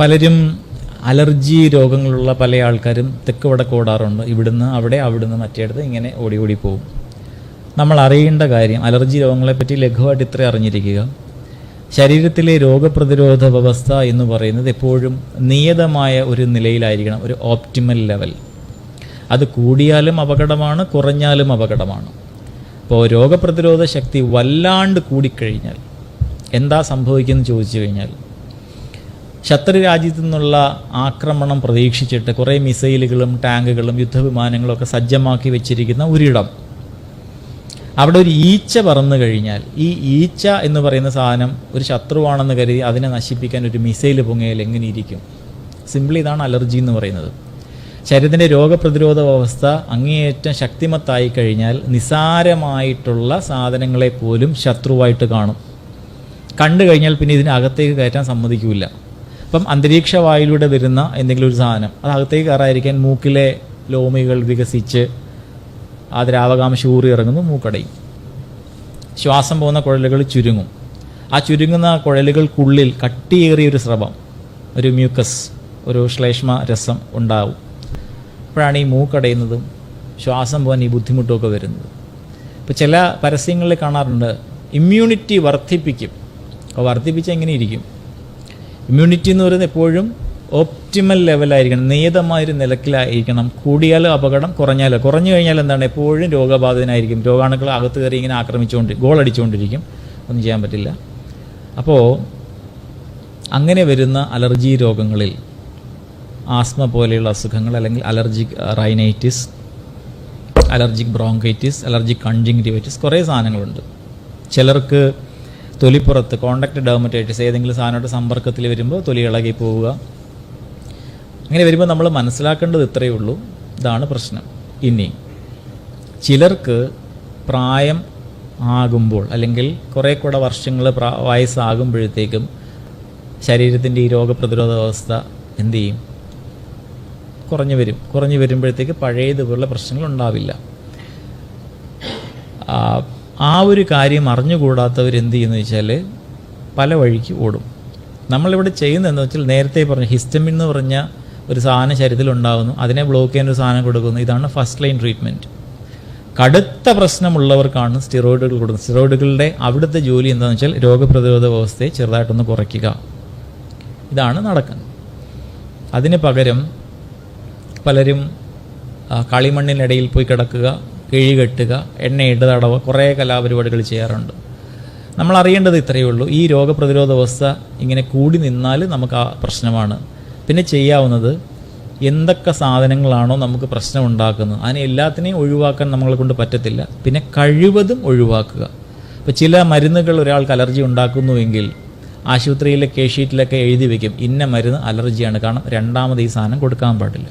പലരും അലർജി രോഗങ്ങളുള്ള പല ആൾക്കാരും തെക്ക് വടക്ക് ഓടാറുണ്ട്. ഇവിടുന്ന് അവിടെ അവിടുന്ന് മറ്റേടത്ത് ഇങ്ങനെ ഓടി ഓടി പോകും. നമ്മൾ അറിയേണ്ട കാര്യം അലർജി രോഗങ്ങളെപ്പറ്റി ലഘുവായിട്ട് ഇത്ര അറിഞ്ഞിരിക്കുക. ശരീരത്തിലെ രോഗപ്രതിരോധ വ്യവസ്ഥ എന്ന് പറയുന്നത് എപ്പോഴും നിയതമായ ഒരു നിലയിലായിരിക്കണം ഒരു ഓപ്റ്റിമൽ ലെവൽ അത് കൂടിയാലും അപകടമാണ് കുറഞ്ഞാലും അപകടമാണ്. അപ്പോൾ രോഗപ്രതിരോധ ശക്തി വല്ലാണ്ട് കൂടിക്കഴിഞ്ഞാൽ എന്താ സംഭവിക്കുന്നത് ചോദിച്ചു കഴിഞ്ഞാൽ ശത്രു രാജ്യത്തു നിന്നുള്ള ആക്രമണം പ്രതീക്ഷിച്ചിട്ട് കുറേ മിസൈലുകളും ടാങ്കുകളും യുദ്ധവിമാനങ്ങളും ഒക്കെ സജ്ജമാക്കി വെച്ചിരിക്കുന്ന ഒരിടം. അവിടെ ഒരു ഈച്ച പറന്നു കഴിഞ്ഞാൽ ഈ ഈച്ച എന്ന് പറയുന്ന സാധനം ഒരു ശത്രുവാണെന്ന് കരുതി അതിനെ നശിപ്പിക്കാൻ ഒരു മിസൈൽ പൊങ്ങിയാൽ എങ്ങനെ ഇരിക്കും? സിംപിളി ഇതാണ് അലർജി എന്ന് പറയുന്നത്. ശരീരത്തിന്റെ രോഗപ്രതിരോധ വ്യവസ്ഥ അങ്ങേയറ്റം ശക്തിമത്തായി കഴിഞ്ഞാൽ നിസാരമായിട്ടുള്ള സാധനങ്ങളെ പോലും ശത്രുവായിട്ട് കാണും. കണ്ടു കഴിഞ്ഞാൽ പിന്നെ ഇതിനകത്തേക്ക് കയറ്റാൻ സമ്മതിക്കില്ല അപ്പം അന്തരീക്ഷ വായുവിലൂടെ വരുന്ന എന്തെങ്കിലും ഒരു സാധനം അത് അകത്തേക്ക് കയറാതിരിക്കാൻ മൂക്കിലെ ലോമികൾ വികസിച്ച് ആ ദ്രാവകാംശ ഊറി ഇറങ്ങുന്നു മൂക്കടയും. ശ്വാസം പോകുന്ന കുഴലുകൾ ചുരുങ്ങും. ആ ചുരുങ്ങുന്ന കുഴലുകൾക്കുള്ളിൽ കട്ടിയേറിയ ഒരു സ്രവം ഒരു മ്യൂക്കസ് ഒരു ശ്ലേഷ്മ രസം ഉണ്ടാവും. അപ്പോഴാണ് ഈ മൂക്കടയുന്നതും ശ്വാസം പോകാൻ ഈ ബുദ്ധിമുട്ടുമൊക്കെ വരുന്നത്. ഇപ്പോൾ ചില പരസ്യങ്ങളിൽ കാണാറുണ്ട് ഇമ്മ്യൂണിറ്റി വർദ്ധിപ്പിക്കും. അപ്പോൾ വർദ്ധിപ്പിച്ചാൽ എങ്ങനെ ഇരിക്കും? ഇമ്മ്യൂണിറ്റി എന്ന് പറയുന്നത് എപ്പോഴും ഓപ്റ്റിമൽ ലെവലായിരിക്കണം നിയതമായൊരു നിലക്കിലായിരിക്കണം. കൂടിയാലോ അപകടം കുറഞ്ഞാലോ കുറഞ്ഞു കഴിഞ്ഞാൽ എന്താണ്? എപ്പോഴും രോഗബാധിതനായിരിക്കും. രോഗാണുക്കൾ അകത്ത് കയറി ഇങ്ങനെ ആക്രമിച്ചുകൊണ്ട് ഗോൾ അടിച്ചുകൊണ്ടിരിക്കും. ഒന്നും ചെയ്യാൻ പറ്റില്ല. അപ്പോൾ അങ്ങനെ വരുന്ന അലർജി രോഗങ്ങളിൽ ആസ്മ പോലെയുള്ള അസുഖങ്ങൾ അല്ലെങ്കിൽ allergic rhinitis allergic bronchitis allergic conjunctivitis കുറേ സാധനങ്ങളുണ്ട്. ചിലർക്ക് തൊലിപ്പുറത്ത് കോണ്ടാക്ട് ഡെർമറ്റൈറ്റിസ് ഏതെങ്കിലും സാധനമായിട്ട് സമ്പർക്കത്തിൽ വരുമ്പോൾ തൊലി ഇളകി പോവുക. അങ്ങനെ വരുമ്പോൾ നമ്മൾ മനസ്സിലാക്കേണ്ടത് ഇത്രയേ ഉള്ളൂ. ഇതാണ് പ്രശ്നം. ഇനി ചിലർക്ക് പ്രായം ആകുമ്പോൾ അല്ലെങ്കിൽ കുറേ കൂടെ വർഷങ്ങൾ വയസ്സാകുമ്പോഴത്തേക്കും ശരീരത്തിന്റെ ഈ രോഗപ്രതിരോധ വ്യവസ്ഥ എന്ത് ചെയ്യും? കുറഞ്ഞു വരും. കുറഞ്ഞു വരുമ്പോഴത്തേക്ക് പഴയതുപോലുള്ള പ്രശ്നങ്ങൾ ഉണ്ടാവില്ല. ആ, ഒരു കാര്യം അറിഞ്ഞുകൂടാത്തവർ എന്ത് ചെയ്യുന്നു വെച്ചാൽ പല വഴിക്ക് ഓടും. നമ്മളിവിടെ ചെയ്യുന്നതെന്ന് വെച്ചാൽ നേരത്തെ പറഞ്ഞ ഹിസ്റ്റമിൻ എന്ന് പറഞ്ഞ ഒരു സാധനം ശരീരത്തിൽ ഉണ്ടാകുന്നു അതിനെ ബ്ലോക്ക് ചെയ്യാൻ ഒരു സാധനം കൊടുക്കുന്നു. ഇതാണ് ഫസ്റ്റ് ലൈൻ ട്രീറ്റ്മെന്റ് കടുത്ത പ്രശ്നമുള്ളവർക്കാണ് സ്റ്റിറോയിഡുകൾ കൊടുക്കുന്നത്. സ്റ്റിറോയിഡുകളുടെ അവിടുത്തെ ജോലി എന്താണെന്ന് വെച്ചാൽ രോഗപ്രതിരോധ വ്യവസ്ഥയെ ചെറുതായിട്ടൊന്ന് കുറയ്ക്കുക. ഇതാണ് നടക്കുന്നത്. അതിന് പകരം പലരും കളിമണ്ണിനിടയിൽ പോയി കിടക്കുക കിഴി കെട്ടുക എണ്ണയിട്ട് തടവ് കുറേ കലാപരിപാടികൾ ചെയ്യാറുണ്ട്. നമ്മൾ അറിയേണ്ടത് ഇത്രയേ ഉള്ളൂ. ഈ രോഗപ്രതിരോധ അവസ്ഥ ഇങ്ങനെ കൂടി നിന്നാൽ നമുക്ക് ആ പ്രശ്നമാണ്. പിന്നെ ചെയ്യാവുന്നത് എന്തൊക്കെ സാധനങ്ങളാണോ നമുക്ക് പ്രശ്നം ഉണ്ടാക്കുന്നത് അതിനെ എല്ലാത്തിനെയും ഒഴിവാക്കാൻ നമ്മളെ കൊണ്ട് പറ്റത്തില്ല. പിന്നെ കഴിവതും ഒഴിവാക്കുക. ഇപ്പോൾ ചില മരുന്നുകൾ ഒരാൾക്ക് അലർജി ഉണ്ടാക്കുന്നുവെങ്കിൽ ആശുപത്രിയിലെ കേഷീറ്റിലൊക്കെ എഴുതി വയ്ക്കും ഇന്ന മരുന്ന് അലർജിയാണ്. കാരണം രണ്ടാമത് ഈ സാധനം കൊടുക്കാൻ പാടില്ല.